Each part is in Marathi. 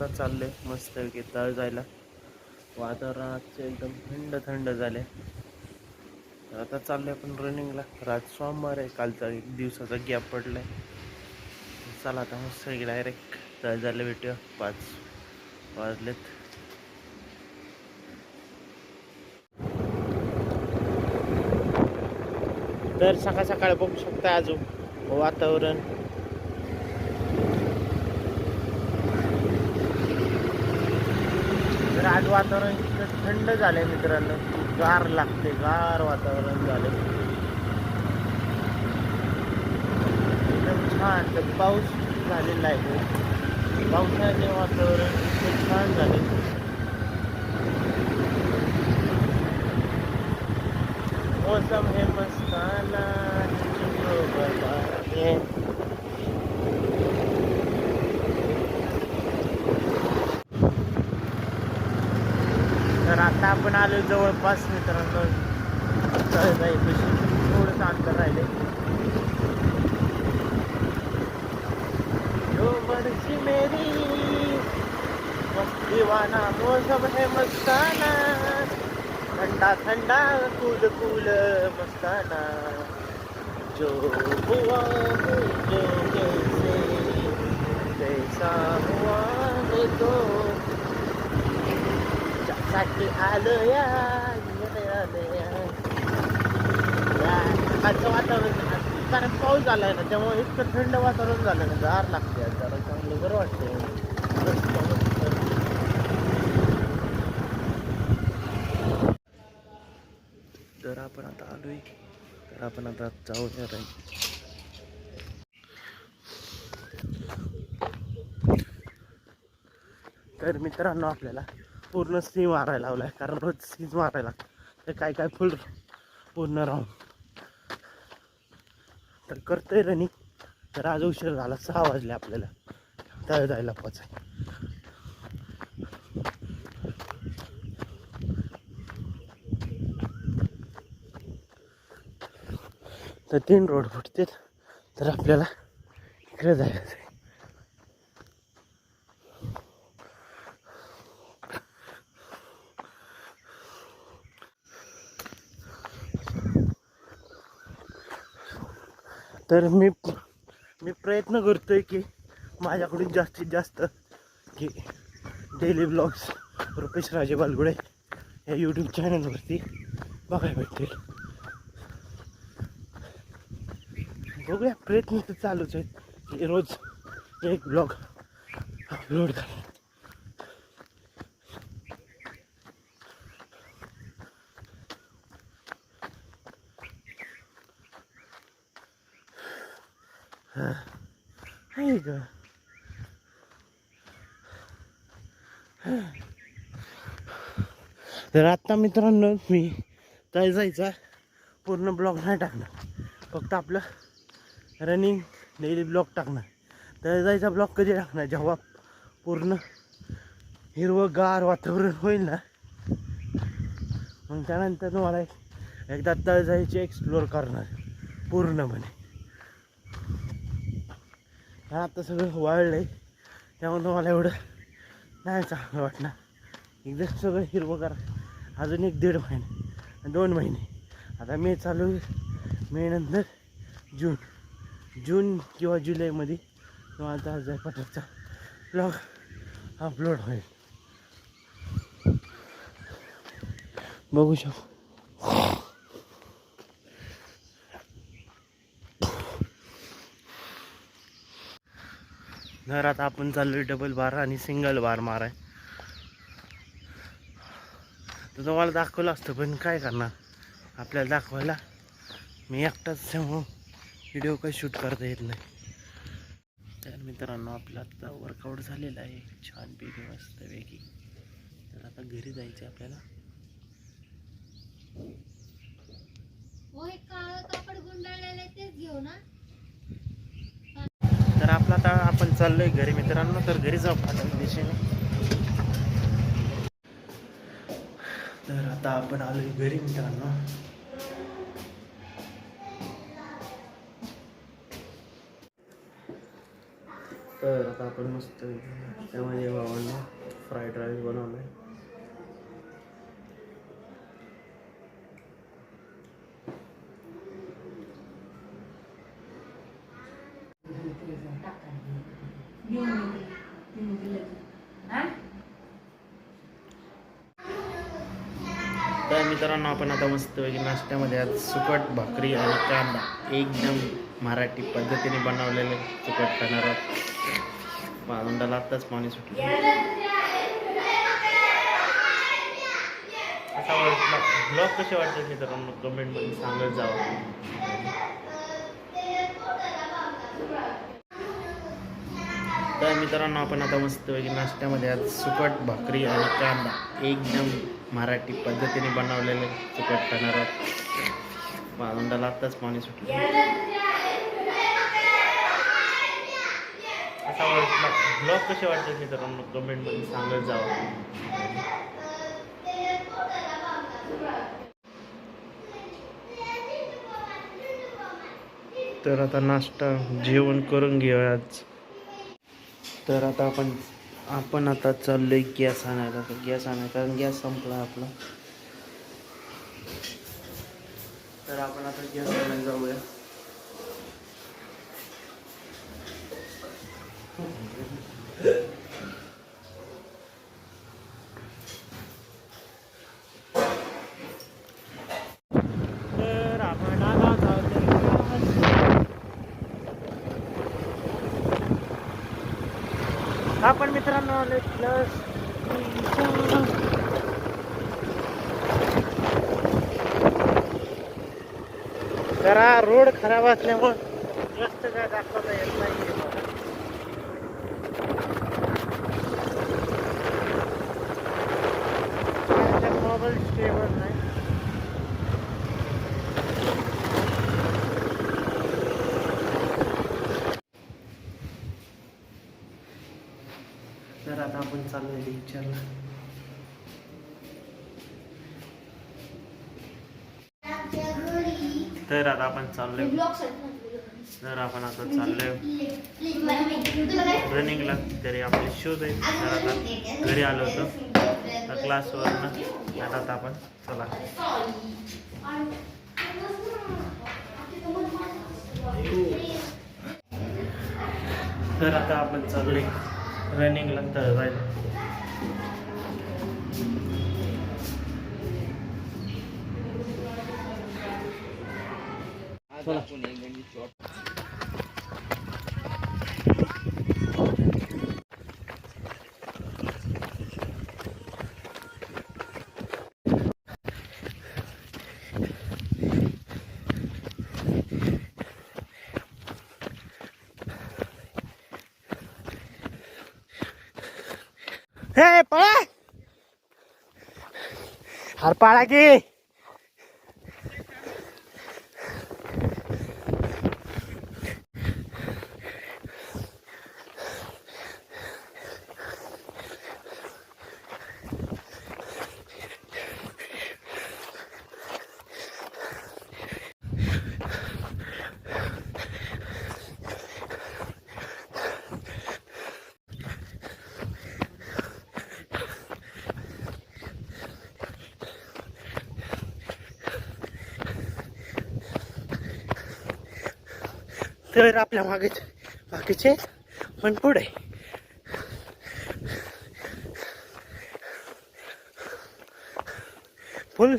आता चाललोय मस्त तळ जायला. वातावरणाचे एकदम थंड थंड झाले. आता चाललोय आपण रनिंगला रात सोमवार आहे. कालचा एक दिवसाचा गॅप पडलाय. चला आता मस्त डायरेक्ट तळ जायला भेटूया. पाच वाजलेत. तर सकाळ सकाळ बघू शकता अजून वातावरण. तर आज वातावरण इतकं थंड झालंय मित्रांनो. गार लागते गार वातावरण झालं एकदम छान तर पाऊस झालेला आहे पावसाचे वातावरण इतकं छान झाले मौसम है मस्ताना तुझको बताए तर आता आपण आलो जवळपास मित्रांनो. जायपाशी थोडंसं अंतर राहिले जो मेरी मस्त दीवाना मौसम है मस्ताना. ठंडा ठंडा कूल कूल मस्ताना. जो हुआ जो कैसे जैसा हुआ है तो साठी आलं या आलं या आजचं वातावरण कारण पाऊस झालाय ना त्यामुळे इतकं थंड वातावरण झालं ना गार लागते आज जरा चांगलं बरं वाटते तर आपण आता आलोय. तर आपण आता जाऊ राहील तर मित्रांनो आपल्याला पूर्ण सी मारायला लावला आहे कारण रोज सीज मारायला. लागतं तर काय काय फुल पूर्ण राहून तर करतोय रनिंग. तर आज उशीर झाला सहा वाजले आपल्याला. तळ जायला पोचाय तर तीन रोड फुटतात तर आपल्याला इकडे जायचं तर मी मी प्रयत्न करतो आहे की माझ्याकडून जास्तीत जास्त की डेली ब्लॉग्स रुपेश राजे बालगुडे या यूट्यूब चॅनलवरती बघायला भेटतील. बघूया प्रयत्न तर चालूच आहेत की रोज एक ब्लॉग अपलोड करा आहे ग तर आत्ता मित्रांनो मी काय जायचा. पूर्ण ब्लॉग नाही टाकणार. फक्त आपलं रनिंग डेली ब्लॉग टाकणार. तर जायचा ब्लॉग कधी टाकणार? जेव्हा पूर्ण हिरवंगार वातावरण होईल ना मग त्यानंतर मला एकदा तळ जायचे एक्सप्लोअर करणार. पूर्णपणे. आता सगळं वाळलं आहे त्यामुळे मला एवढं नाही चांगलं वाटणार. एकदा सगळं हिरवंगार अजून एक दीड महिने दोन महिने. आता मे चालू मे नंतर जून. जून किंवा जुलैमध्ये किंवा आता ब्लॉग अपलोड होईल. बघू शकतो तर आता आपण चाललो डबल बार आणि सिंगल बार माराय तर तुम्हाला दाखवलं असतं पण काय करणार? आपल्याला दाखवायला मी एकटाच त्यामुळं व्हिडिओ काही शूट करता येत नाही. तर मित्रांनो आपला आता वर्कआउट झालेला आहे. छान पैकी मस्तपैकी तर आता घरी जायचं आहे आपल्याला हो हे काळं कापड गुंडाळलेलं आहे तेच घेऊ ना तर आपला आता आपण चाललोय घरी मित्रांनो तर घरी जाऊ फाटक दिशेने. तर आता आपण आलोय घरी मित्रांनो. तर आता आपण मस्त त्यामध्ये भावांना फ्राईड राईस बनवलं आहे तर मित्रांनो आपण आता मस्त नाश्त्यामध्ये आज सुकट भाकरी आणि कांदा एकदम मराठी पद्धतीने बनवलेले सुकट खाणार आहोत. बांधाला आत्ताच पाणी सुटलं. असा ब्लॉग कसे वाटतात मित्रांनो? कमेंटमध्ये सांगत जावं तर मित्रांनो आपण आता मस्तपैकी नाश्त्यामध्ये आज सुकट भाकरी आणि कांदा एकदम मराठी पद्धतीने बनवलेले सुकट खाणार आहोत आताच आत्ताच पाणी सुटलं. असा वाटला. ब्लॉग कसे वाटतात मित्रांनो? कमेंटमध्ये सांगत जावं तर आता नाश्ता जेवण करून घेऊया आज तर आता आपण आपण आता चाललोय गॅस आणायला तर गॅस आणायला कारण गॅस संपला आपला तर आपण आता गॅस आणायला जाऊया Yeah आपण आला आहोत आपण मित्रांनो प्लस जरा रोड खराब असल्यामुळं जास्त काय दाखवता येत नाही मोबाईल स्टेबल नाही तर आता आपण चाललोय तर आता आपण चाललोय. तर आपण आता चाललोय. रनिंगला तरी आपले शूज आहेत. तर आता घरी आलो होतो. तर क्लासवरनं आता आता आपण चला. तर आता आपण चाललोय. रनिंगला तर जायला हे पळा. अरे पाळा की. तर आपल्या मागे बाकीचे पण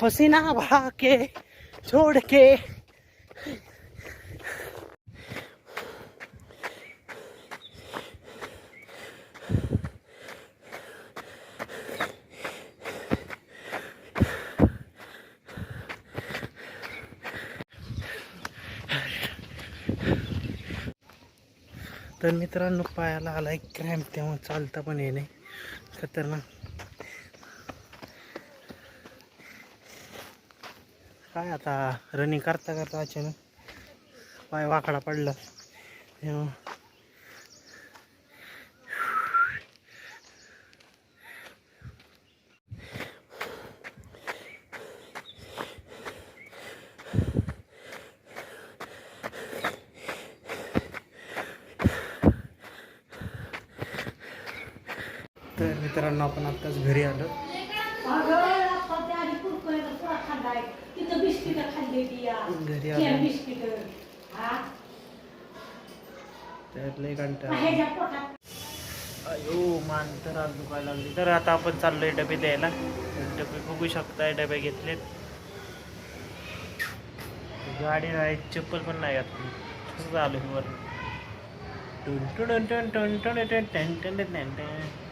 पसीना बहा के छोड़ के तर मित्रांनो पायाला आला एक क्रॅम्प तेव्हा चालता पण येणे खतरनाक. काय आता रनिंग करता करता अचानक पाय वाकडा पडला. तेव्हा तर मित्रांनो आपण आत्ताच घरी आलो घरी आलो त्यातलं एक कंटाळा अयो मान तर आज दुखायला लागली तर आता आपण चाललोय डबे द्यायला डबे बघू शकताय डबे घेतलेत गाडी नाही चप्पल पण नाही घातली तसंच चालू आहे वर टन टन टन टन टन टन टन टन टन